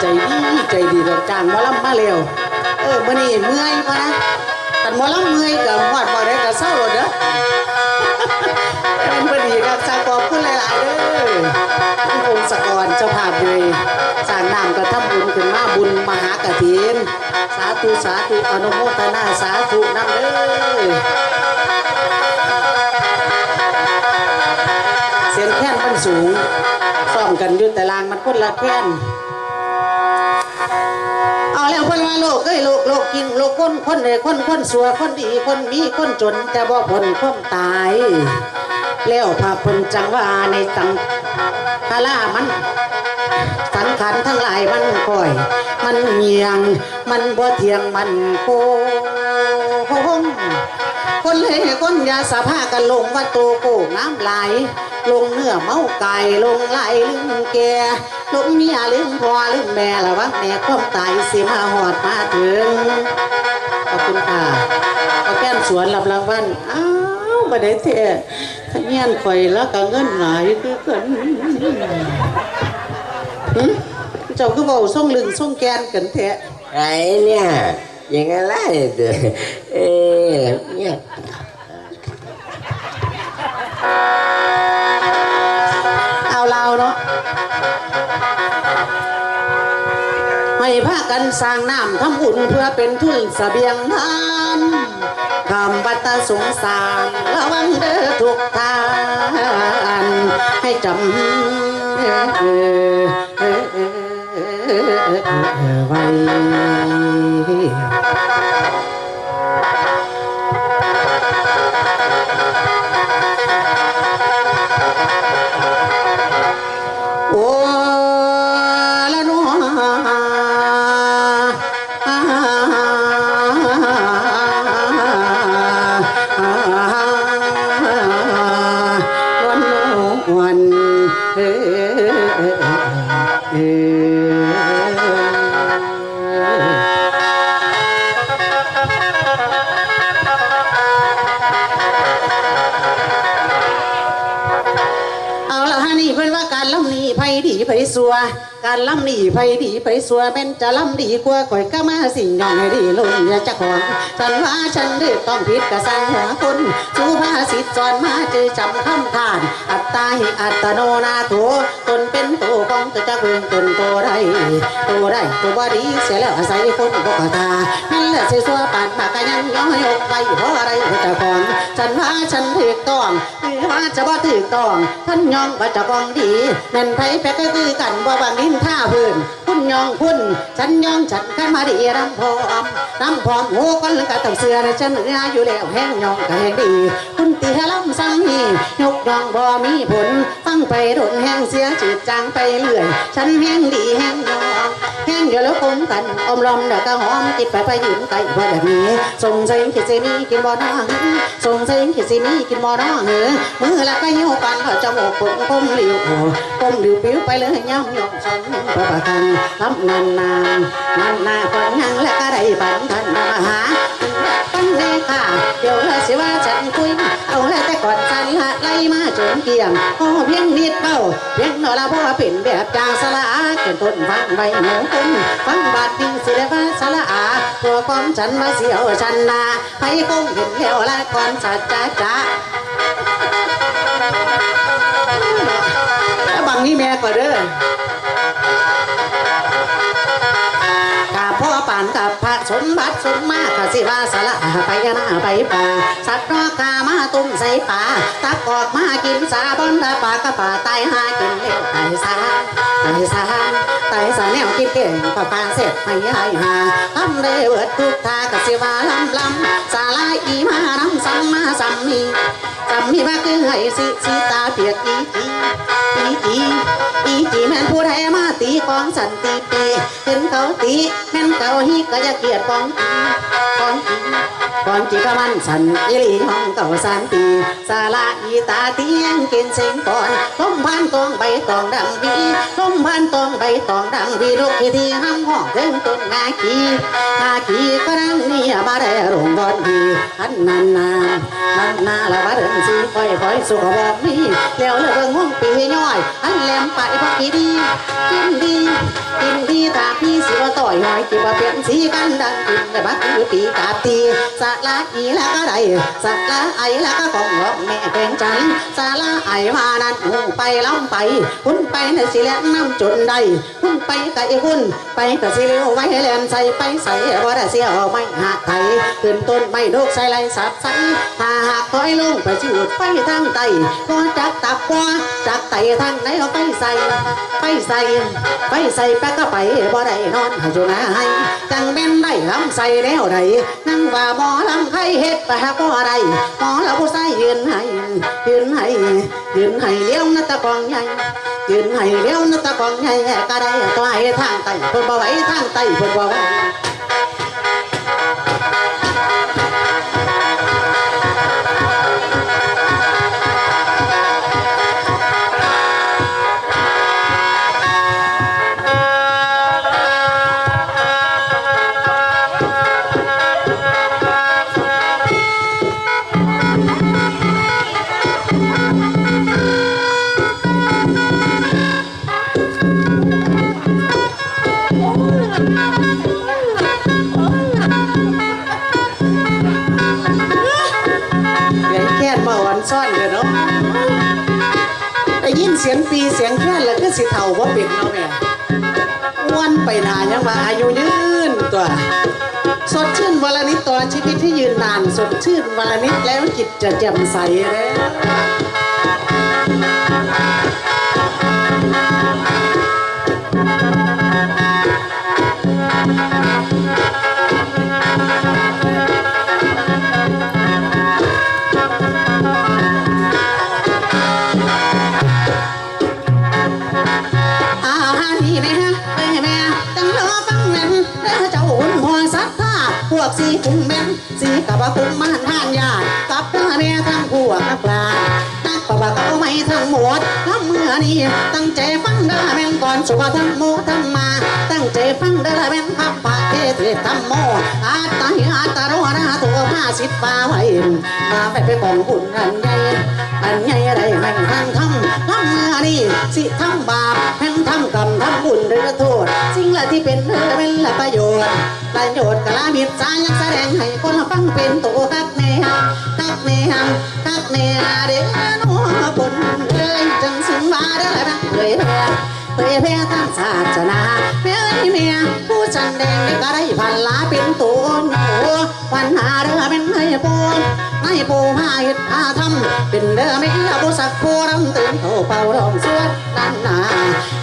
ใจดีใจดีดอกจางหมอลำมาเร็วเออมื่อนี้เมื่อยพะนะกันหมอลำเมื่อยกับหอดบ่ได้กับเศร้าหรอเด้อเป็นพอดีครับสากอบคุณหลายๆเด้อคุณพงศกรเจ้าภาพเลยสร้างน้ำกระทำบุญขึ้นมาบุญมหากฐินสาธุสาธุอนุโมทนาสาธุนำเด้อเสียงแค้นมันสูงซ้อมกันอยู่แต่ลางมันคนละแค้น แล้วคนว่าโลกเอ้ยโลกโลกกินโลกคนคนเลยคนคนสัวคนดีคนมีคนจนจะบ่พ้นความตาย แล้วพาพนจังว่าในสังคารามัน สังขารทั้งหลายมันก่อย มันเงียง มันบ่เทียงมันโคง คนเลยคนยาสาพากันลงว่าโตโกน้ำไหลลงเนื้อเมาไก่ลงไหลลืมแก่ลงเมียลืมพ่อลืมแม่ละวังแม่ความตายสิมาหอดมาถึงขอบคุณค่ะเอาแก้มสวนรับรางวัลอ้าวบ่ได้เทะถ้าเงี้ยนข่อยแล้วก็เงินหลายคือกันหึเจ้าก็บอกส่งลึงส่งแกนกันแท้ไอ้เนี่ย ยังไงล่ะเด้อเอ๊ะเนี่ยเอาเราเนาะให้พากันสร้างน้ำทำบุญเพื่อเป็นทุนสเสบียงน้ำคำบัตรสงสารระวังเด้อทุกทานให้จำ ไดีไผสัว การล่ำนี่ไผดีไผสัวแม่นจะล่ำดีกว่าข่อยก็มาสิ่งยองให้ดีลงอย่าจะของฉันว่าฉันเดือต้องผิดกระสังหัวคนสุภาษิตสอนมาเจอจำคำทาน อัตตาหิอัตโนนาโถตนเป็นตัวของตัวจะเพิ่งตนตัวได้ตัวได้ตัวบ่ดีเสียแล้วอาศัยคนบกตานั่นแหละสิสัวปานปากยังย้อยอกไว้เพราะอะไรเจ้าของฉันว่าฉันถูกต้องหรือว่าจะบ่ถูกต้องท่านยองว่าจะกองดีแม่นไผจะตื้อกันบ่บางดินท่าเพิ่น ยองคุณฉันยองฉันขันมาดีรำพร้อมรำพร้อมโหกันก็ต้องเสือในฉันเหนืออยู่แล้วแห้งยองก็แห้งดีคุณตีให้ลำสังนี่ยกยองบ่มีผลฟังไปโดนแห้งเสียจืดจางไปเรื่อย ฉันแห้งดีแห้งยองแห้งเดี๋ยวแล้วคงกันอมลอมเดี๋ยวก็หอมกินไปไปยืนไกลว่าแบบนี้สงสัยคิดสิมีกินบ่น้องสงสัยคิดสิมีกินบ่น้องเออมือละก็ยิ้วปันเขาจมูกผมผมหลิวผมหลิวปิ้วไปเลยย่ำยองฉันประปะกันลำนานนานนานนาคนยังและก็ได้ปันทันมาหาปันแน่ค่ะ เดี๋ยวละสิว่าฉันคุย เอาละแต่ก่อนฉันละไล่มาจนเกี่ยงพอเพียงนิดเบ้าเพียงนอละเพราะว่าเป็นแบบจางสละอาเกินต้นฟังใบหมูคุณฟังบาดปิงสิได้ว่าสละอาตัวความฉันมาเสียวฉันนาให้คงเห็นแล้วละก่อนสัจจะจ้าแล้วบางนี้แม่ก็เด้อ กับพ่อปานกับพระสมบัติสมมาขสิว่าสละไปยนาไปป่าสัตว์นอกกามาตุ้มใส่ป่าตักออกมากินสาบนละป่ากะป่าตายหากินเลี้ยวตสาตสาตสาแนวกินเก่งป่าปานเสร็จให้หายหาทำได้เบิดทุกทากสิว่าลำลำสาลาอีมาน้ำซ้ำมาซ้ำมีซ้ำมีมาคือให้สิสีตาเปียกอีจีอีจีอีจีแม่นผู้ใดมาตีของสันติเปเห็นเขาตีแม่นเขาฮีก็อย่าเกลียดปองจีของจีปองจีก็มันสันอีหลีห้องเก่าสันตีสาลาอีตาเตียงกินเสียงปอน พันตองใบตองดังบีล้มพันตองใบตองดังบีลูกที่ที่ห้ำห้องถึงต้นงาขีงาขีก็ดังเนี่ยมาได้ลงบอนพีอันนานนานนานนาละว่าเดินสีค่อยค่อยสุขบอกมีแล้วเลิกห้องปีย่อยอันแหลมไปพอกีดีกินดีกินดีตากอยหอยจีบว่าเปลี่ยนสีกันดังกินแต่บักคือปีกาตีสาละอีแล้วก็ได้สาละไอแล้วก็ของหลอกแม่เป็นจันสาละไอมานั้นหูไปล้ำไปหุ่นไปในสิแลน้ำจนได้หุ่นไปไก่หุ่นไปกับสิเลียวไว้แลนใส่ไปใส่ว่ได้เสียไม่หักไถขึ้นต้นไม่โดกใส่ไรสับใส่ถ้าหากถอยลงไปจูดไปทางไตก็จักตับกว่าจักไตทางไหนเอาไปใส่ไปใส่ไปใส่แป๊กก็ไปบ่ได้นอนให้จุนาให้จังเป็นได้ลำใส่แนวใดนั่งว่าหมอลำไข้เฮ็ดไปหาบ่ได้หมอเราผู้ใส่ยืนให้ยืนให้ยืนให้เลี้ยวนัตะกองใหญ่ยืนให้เลี้ยวนัตะกองใหญ่ก็ได้ตัวให้ทางไตเพิ่นบ่ไหวทางไตเพิ่นบ่ไหว เสียงปีเสียงแค่แล้วก็สิเท่าว่าเป็นเราแม่วันไปนานยังมาอายุยืนตัว สดชื่นวันละนิดตัวชีวิตที่ยืนนาน สดชื่นวันละนิดแล้วจิตจะแจ่มใสเลย พวกสีคุ้มแม่นสีกับว่าคุ้มมานทานยากับเด้อแม่ทั้งพวกนักปลานักปะว่าเขาไม่ทั้งหมดน้ำเมื่อนี้ตั้งใจฟังเด้อแม่นก่อนสัวทั้งโมทั้งมา ตั้งใจฟังเด้อแม่นขับปากเทเทธรรมโมอาตาหิอาตาโรนะตัวผ้าสิทธิ์ฟ้าไว้มาไปไปของบุญอันใหญ่อันใหญ่อะไรแม่งทางทำทำเมื่อนี่สิทำบาปแม่งทำกรรมทำบุญหรือโทษสิ่งละที่เป็นเธอเป็นละประโยชน์ ประโยชน์กะลาบิดสายังแสดงให้คนฟังเป็นตัวคักเน่คักเน่คักเน่เด็กน้อบุญเลยจังสิงมาได้แล้วเลยแพร่เผยแพร่ทางศาสนาแม่อเมียผู้จันแดงได้ก็ได้พันลาเป็นตัวหนูปัญหาเรือเป็นให้ปน ให้ปูพาหิดพาทำเป็นเด้อไม่เอาผู้สักผู้รำตื่นเขาเป่าลองสวดนั่นนา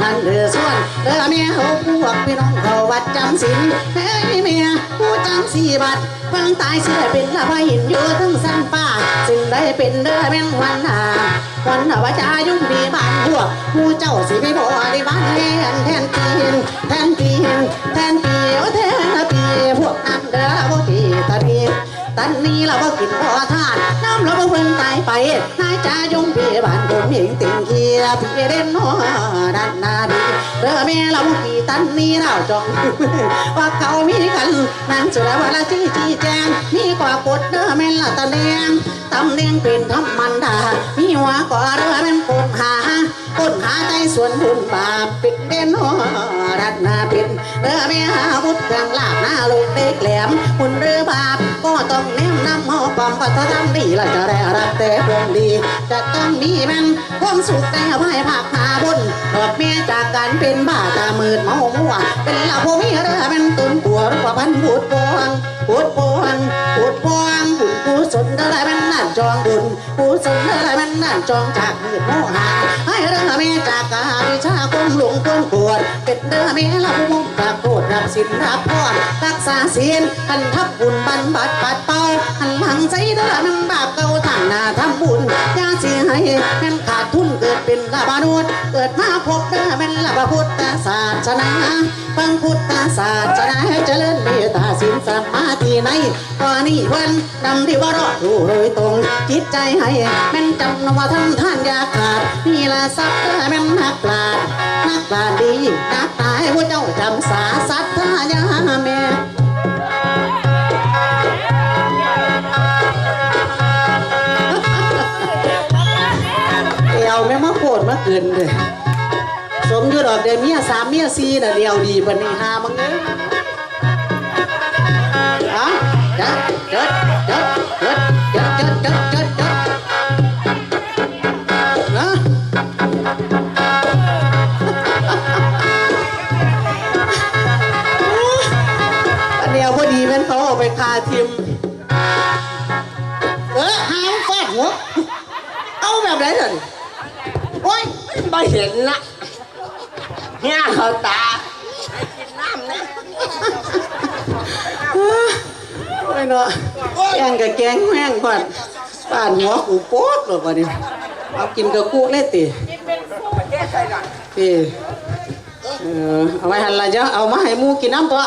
นั่นเด้อส่วนเด้อเมียเขาพวกพี่น้องเขาวัดจำศีลเฮ้ยเมียผู้จำสี่บัตรเพิ่งตายเสียเป็นละพาหินอยู่ทั้งสันป่าสิ่งใดเป็นเด้อแม่งวันนาวันนาว่าจะยุ่งดีบ้านพวกผู้เจ้าสิไปบ่ได้บ้านแทนแทนปีนแทนปีนแทน ตันนี้เราก็กินพอทาน น้ำเราก็เพิ่งายไปนายจายงพี่บ้านผมเห็นติ่งเคียพี่เด่นหัวดันนาดีเรือแม่เรากี่ตันนี้เราจองว่าเขามีกันนั่งเสือว่าละจี้จี้แจงมีกว่ากดเรือแม่ละตะเลียงตำเลียงเป็นธรรมันดามีหัวก่อเรือแม่นกดหาคนหาใจส่วนบุญบาปปิดเด่นหัวรัดนาปิดเรือไม่หาพุทธเครื่องลาบหน้าลูกเด็กแหลมคุณเรือบาปก็ต้องแนมนำหอกอมก็ถ้าทำดีละจะได้รับแต่ความดี จะต้องมีมันความสุขแต่ไหว้ภาคหาบุญตอบเมียจากการเป็นบ้าตามืดเมามัวเป็นหล่าผู้มีเรือเป็นตุนปัวรือว่าพันบูดปวงบูดปวงบูดปวงบุญกุศลได้เป็นนั่นจองบุญกุศลได้เป็นนั่นจองจากมืดโมหะให้เรือเมียจากกาวิชาคมหลวงควรปวดเป็นเรือเมียเรามุ่งปรากโทษรับสินรับพรรักษาศีลหันทับบุญบรรบัดปัดเป่าหันหลังใจเรือ บุญยาสิให้แม่นขาดทุนเกิดเป็นลาบานุษย์เกิดมาพบเด้อเป็นลาบพุทธศาสนาฟังพุทธศาสนาให้เจริญเมตตาสินสมาธิในกรณีเพิ่นนำที่ว่ารอดรู้โดยตรง จิตใจให้แม่นจำนว่าทำท่านอยาขาดนี่ละทรัพย์เด้แม่นนักปราชญ์นักปราชญ์ดีนักตายผู้เจ้าจำสาสัทายาแม่ เอวแม่มาเกินเลยสมยู่ดอกเดเมียสามเมียสี่น่ะเดียวดีปนนี้หามึงเอ้ยอาจัดจัดจัดจัดจัดจัดจัดจัดจัดนะอันเดียวพอดีแม่นเขาเอาไปคาทิมเออหางฟาดหัวเอาแบบไหนล่ะนี่ อ้ยไม่เห็นนะเนี่ยเขาตากินน้ำนะโอ้ยเนาะแกงกับแกงแห้งก่อนฟาดหัวกูโป๊ดเลยวันนี้เอากินกับกูเลยติติเออเอาไว้หันละจ้ะเอามาให้หมูกินน้ำตัว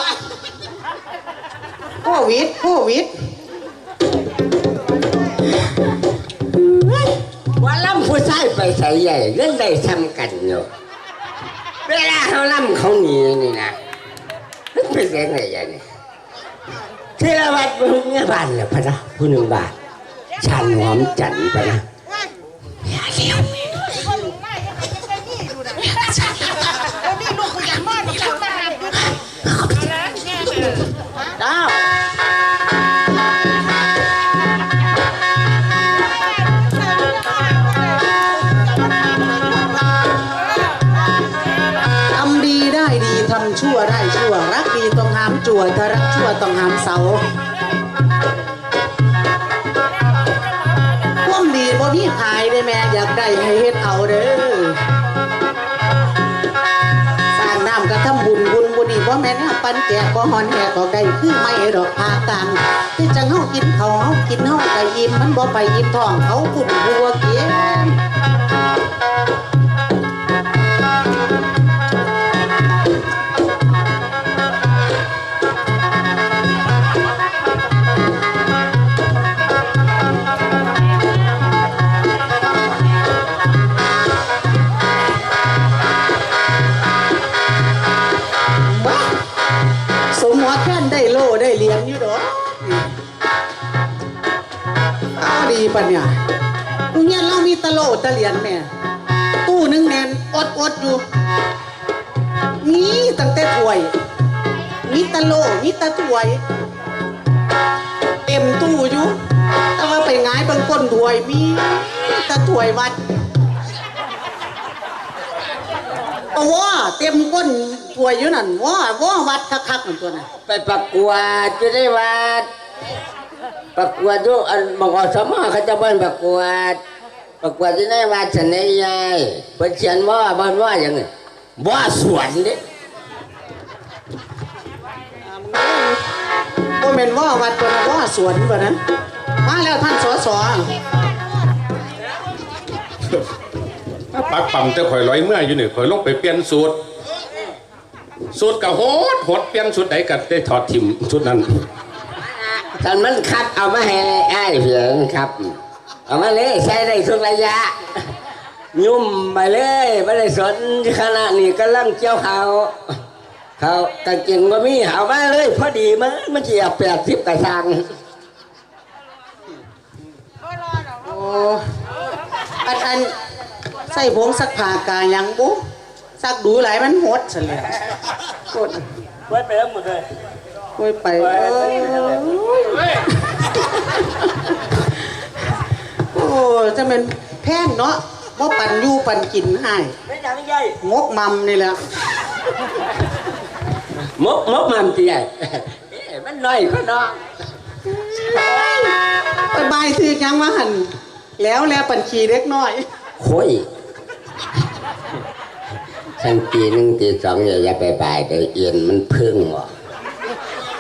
โควิดโควิด ว่าล่ำผู้ชายไปใส่ใหญ่เรื่องใดทำกันอยู่เวลาเขาล่ำเขาหนีนี่นะมันเป็นยังไงอย่างนี้ที่ละวัดมึงเนี่ยบานเนี่ยพะนะผู้หนึ่งบาทชันหอมจันทร์ปนะอย่าเลี้ยวดาว วถ้ารักชั่วต้องห้ามเสาควมดีบ่มีขายได้แม่อยากได้ให้เฮ็ดเอาเด้อสร้างน้ำกระทำบุญบุญบุญนี่บ่แม่นว่าปันแจกบ่ฮอนแหกออกได้คือไม่ดอกพากลางที่จังเฮากินเขาเฮากินเฮาก็ยิ้มมันบ่ไปยิ้มท้องเขาปุ่นบัวเกียน สมหัวแค้นได้โล่ได้เหรียญอยู่ดอกอาดีปะเนี่ยโรงเรียนเรามีตะโล่ตะเหรียญแม่ ตู้นึงแนนอดอดอยู่มีตั้งแต่ถ้วย มีตะโล่มีตะถ้วย เต็มตู้อยู่ แต่ว่าไปหงายบางก้นถ้วยมีตะถ้วยวัด โอ้ว่าเต็มก้นถ้วยอยู่นั่นว่าว่าวัดคักๆนั่นตัวน่ะไปประกวดจะได้วัด ประกวดดูอันบางอสมอเขาจะเป็นประกวด ประกวดที่ได้วัดฉันได้ยายเพิ่นเขียนว่าบ้านว่าอย่างไงว่าสวนเด้ก็เป็นว่าวัดตัวน่ะว่าสวนตัวนั้นมาแล้วท่านสส ปักปั๊มจะข่อยร้อยเมื่ออยู่นี่ข่อยลงไปเปลี่ยนสูตร สูตรกับโหดโหดเปลี่ยนสูตรใดก็ได้ถอดทิมสูตรนั้นท่านมันคัดเอามาให้ไอ้ายเพียงครับ เอามาเลยใช้ได้ทุกระยะ ยุ่มไปเลยไม่ได้สนขณะนี้กำลังเจียวเขาเขากางเกงมามีเอามาเลย พอดีมันมันจะแปดสิบกระชังโอ้อันอัน ใส่ผงสักผ้ากาหยังบุสักดูหลายมันหดซะแล้วกดไว้ไปแล้วหมดเลยโอ้ยไปเอ้ยโอ้จะเป็นแพงเนาะว่าปันอยู่ปันกินให้ไม่ยังไม่ใหญ่งกมัมนี่แหละมกมกมันตีใหญ่เอ๊ะมันน้อยก็น้องไปบายถือยังมาหันแล้วแล้วปัญชีเล็กน้อยโค้ย ทั้งตีหนึ่งตีสองอย่าอย่าไปบ่ายเดี๋ยวเอียนมันพึ่งหรอก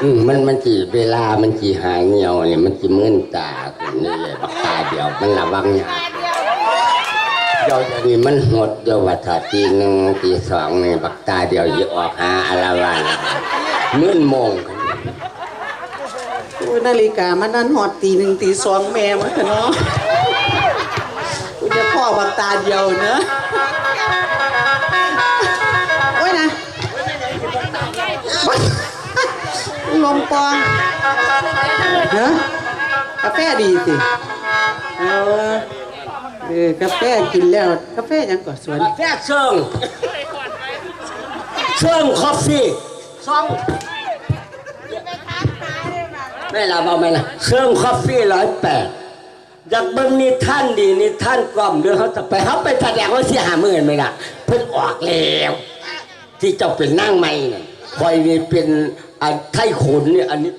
อืมมันมันจีเวลามันจีหายเงียวเนี่ยมันจีมื่นตาคนนี้เลยบักตาเดียวมันระวังอย่ากเดี๋ยวจะนี่มันหดเดี๋ยวว่าถ้าตีหนึ่งตีสองเนี่ยบักตาเดียวจะออกหาอาละวันมื่นมงอุ้ยนาฬิกามันนั่นหอดตีหนึ่งตีสองแม่มันเนาะกูจะพ่อบักตาเดียวเนอะ ลมปองเนอะกาแฟดีสิเออเออกาแฟกินแล้ว กาแฟหยังก่อนสวนแทรกเชิงเชิงคอฟฟี่ซ่องไม่ละเอาไหมล่ะเชิงคอฟฟี่ร้อยแปดอยากเบิ่งนิท่านดีนิท่านกล่อมเรื่องเขาจะไปเขาไปแสดงว่าเสียหาเมื่อนไหมล่ะ เพิ่นออกแล้วที่เจ้าเป็นนั่งไม่เนี่ยคอยนี่เป็น อันไทยขนเนี่ยอันนี้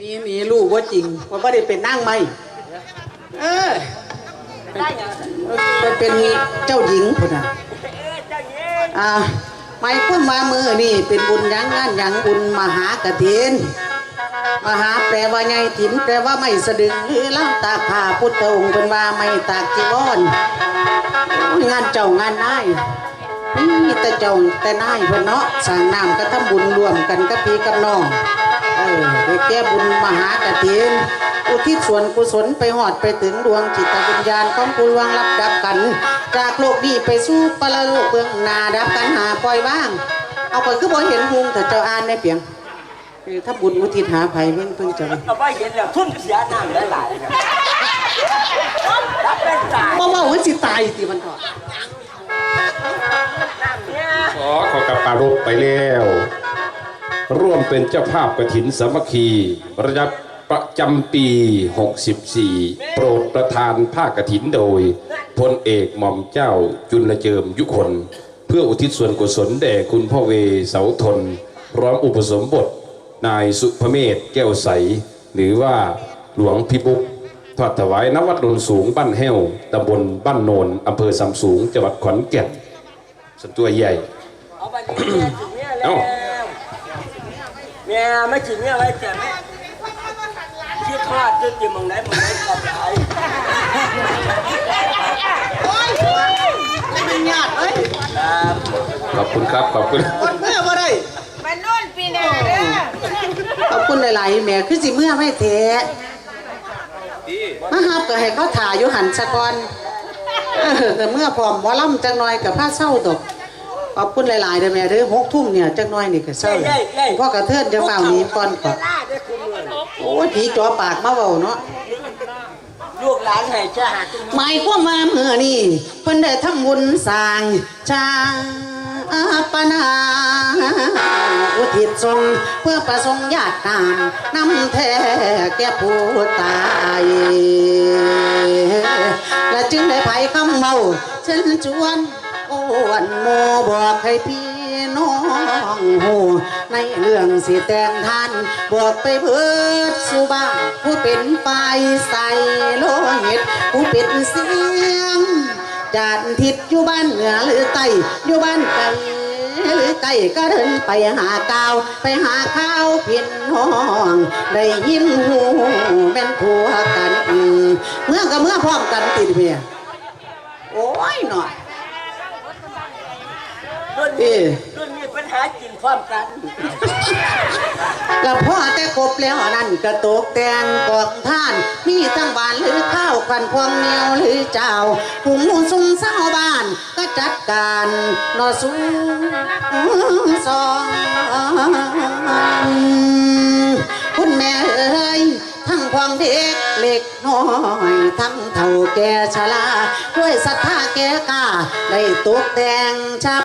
นี่นี่ลูกว่าจริงว่าไม่ได้เป็นนั่งไม่เออเป็นเป็นเจ้าหญิงคนน่ะอ่าไม่พูดมามือนี่เป็นบุญยังงานยังบุญมหากฐินมหาแปลว่าไงถิ่นแปลว่าไม่สะดึงหรือล่ำตาผ้าพุทธองค์เป็นว่าไม่ตากจีวรโอ้ยงานเจ้างานนาย นี่แต่เจ้าแต่นายเพื่อนเนาะสั่งน้ำก็ทำบุญรวมกันกับพี่กับน้องเออไปแก้บุญมหากฐินอุทิศส่วนกุศลไปหอดไปถึงดวงจิตวิญญาณของผู้ล่วงรับดับกัน จากโลกนี้ไปสู่ปรโลกเบื้องหน้าดับกันหาปล่อยว่าง เอาไปคือบ่เห็นหุงแต่เจ้าอ่านในเปียงคือถ้าบุญอุทิศหาภัยเพิ่งเพิ่งจะก็ว่าเห็นแล้วทุ่นเสียน้ำหลายๆนะรับเป็นสายบ่เว่าว่าสิตายติมันก่อน ขอขอกระปารบไปแล้ว ร่วมเป็นเจ้าภาพกระถินสามัคคีระดับประจำปี 64 โปรดประธานภาคกระถินโดยพลเอกหม่อมเจ้าจุลเจิมยุคน เพื่ออุทิศส่วนกุศลแด่คุณพ่อเวเสาทนพร้อมอุปสมบท นายสุพเมธแก้วใส หรือว่าหลวงพิบุก ทอดถวายนวัดนนสูงบ้านแห้วตำบลบ้านโนนอำเภอสำสูงจังหวัดขอนแก่นสันตัวใหญ่เอาไปนี่แม่ถึงเนี่ยแล้วแม่ไม่ถึงเนี่ยไว้แต่แม่คิดทอดจะกินมึงไหนมึงไหนกลับไปเป็นญาติเอ้ยขอบคุณครับขอบคุณคนเมื่อบ่ได้มันนุ่นปีหน้าเด้อขอบคุณหลายๆแหม่คือสิเมื่อไม่แท้ มาฮับก็ให้เขาถ่ายอยู่หันสะก่อนเออแต่เมื่อพร้อมหมอลำจังน้อยกับผ้าเศร้าตกขอบคุณหลายๆเด้อแม่เด้อหกทุ่มเนี่ยจังน้อยนี่ก็เศร้าพ่อกระเทินจะเฝ้าหนี้ก่อนก่อนล่าได้คุณเงินโอ้ยผีจ่อปากมาเว้าเนาะลูกหลานให้จ้าหาตุ้มหมายความว่าเมื่อนี่เพิ่นได้ทำบุญสร้างช้างอา ปนาอุทิศส่งเพื่อประสงค์ญาตินามนำแท้แก่ผู้ตาย และจึงได้ไผ่คำเมาเชิญชวนอ้วนโมบอกให้พี่น้องหูในเรื่องสิแต่งท่านบอกไปเพิดสู่บ้าผู้เป็นฝ่ายใส่โลหิตผู้เป็นเสียง จานทิศอยู่บ้านเหนือหรือใต้อยู่บ้านไกลหรือไกลก็เดินไปหาก้าวไปหาข้าวพินห้องได้ยินหูเป็นผัวกันเมื่อกับเมื่อพร้อมกันติดเมียโอ้ยหน่อยเออ ปัญหากินความกันกับพ่อแต่ครบแล้วนั่นกระตกแต่งกองท่าน มีทั้งบ้านหรือข้าวขันพวงเนียวหรือเจ้าหุงซุ่มเศร้าบ้านก็จัดการนอสูสองคุณแม่เอ้ยทั้งพวงเด็กเล็กน้อยทั้งเท่าแก่ชราด้วยศรัทธาแก่กล้าได้ตกแต่งชา